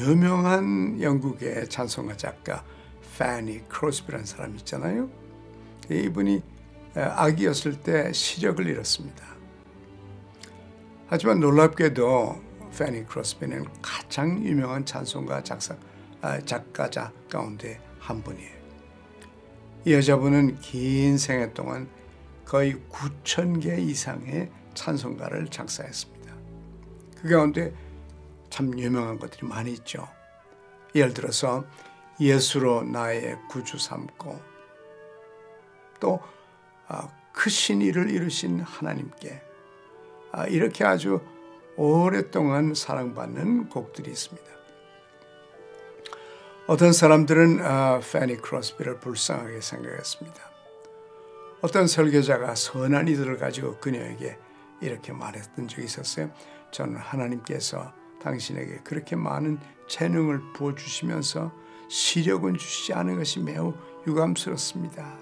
유명한 영국의 찬송가 작가 패니 크로스비라는 사람이 있잖아요. 이분이 아기였을 때 시력을 잃었습니다. 하지만 놀랍게도 패니 크로스비는 가장 유명한 찬송가 작사, 아, 작가자 가운데 한 분이에요. 이 여자분은 긴 생애 동안 거의 9천 개 이상의 찬송가를 작사했습니다. 그 가운데 참 유명한 것들이 많이 있죠. 예를 들어서 예수로 나의 구주 삼고 또 아, 크신 일을 이루신 하나님께 아, 이렇게 아주 오랫동안 사랑받는 곡들이 있습니다. 어떤 사람들은 아, 패니 크로스비를 불쌍하게 생각했습니다. 어떤 설교자가 선한 이들을 가지고 그녀에게 이렇게 말했던 적이 있었어요. 저는 하나님께서 당신에게 그렇게 많은 재능을 부어 주시면서 시력은 주시지 않은 것이 매우 유감스럽습니다.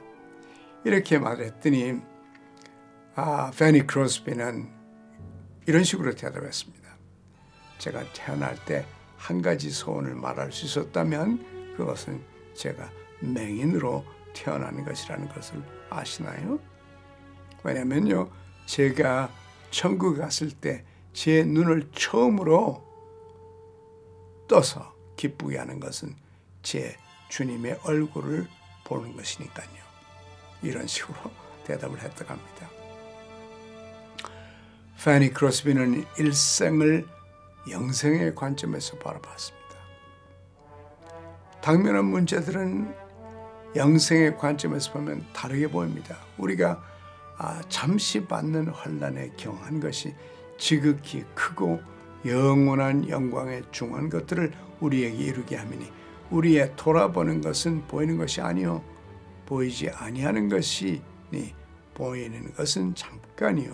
이렇게 말했더니 아, 페니 크로스비는 이런 식으로 대답했습니다. 제가 태어날 때 한 가지 소원을 말할 수 있었다면 그것은 제가 맹인으로 태어나는 것이라는 것을 아시나요? 왜냐면요, 제가 천국 갔을 때 제 눈을 처음으로 떠서 기쁘게 하는 것은 제 주님의 얼굴을 보는 것이니까요. 이런 식으로 대답을 했다고 합니다. 파니 크로스비는 일생을 영생의 관점에서 바라봤습니다. 당면한 문제들은 영생의 관점에서 보면 다르게 보입니다. 우리가 아, 잠시 받는 환란에 경한 것이 지극히 크고 영원한 영광에 중한 것들을 우리에게 이루게 하미니 우리의 돌아보는 것은 보이는 것이 아니요 보이지 아니하는 것이니 보이는 것은 잠깐이요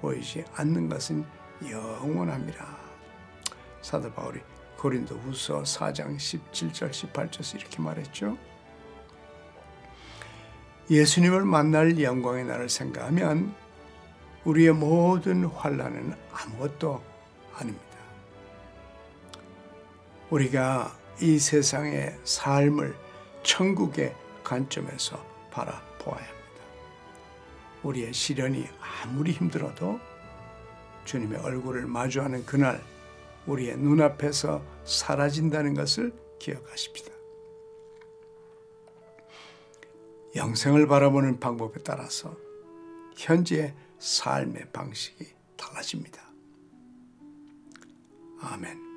보이지 않는 것은 영원합니다. 사도 바울이 고린도 후서 4장 17절 18절에서 이렇게 말했죠. 예수님을 만날 영광의 날을 생각하면 우리의 모든 환란은 아무것도 아닙니다. 우리가 이 세상의 삶을 천국의 관점에서 바라보아야 합니다. 우리의 시련이 아무리 힘들어도 주님의 얼굴을 마주하는 그날 우리의 눈앞에서 사라진다는 것을 기억하십시다. 영생을 바라보는 방법에 따라서 현재의 삶의 방식이 달라집니다. 아멘.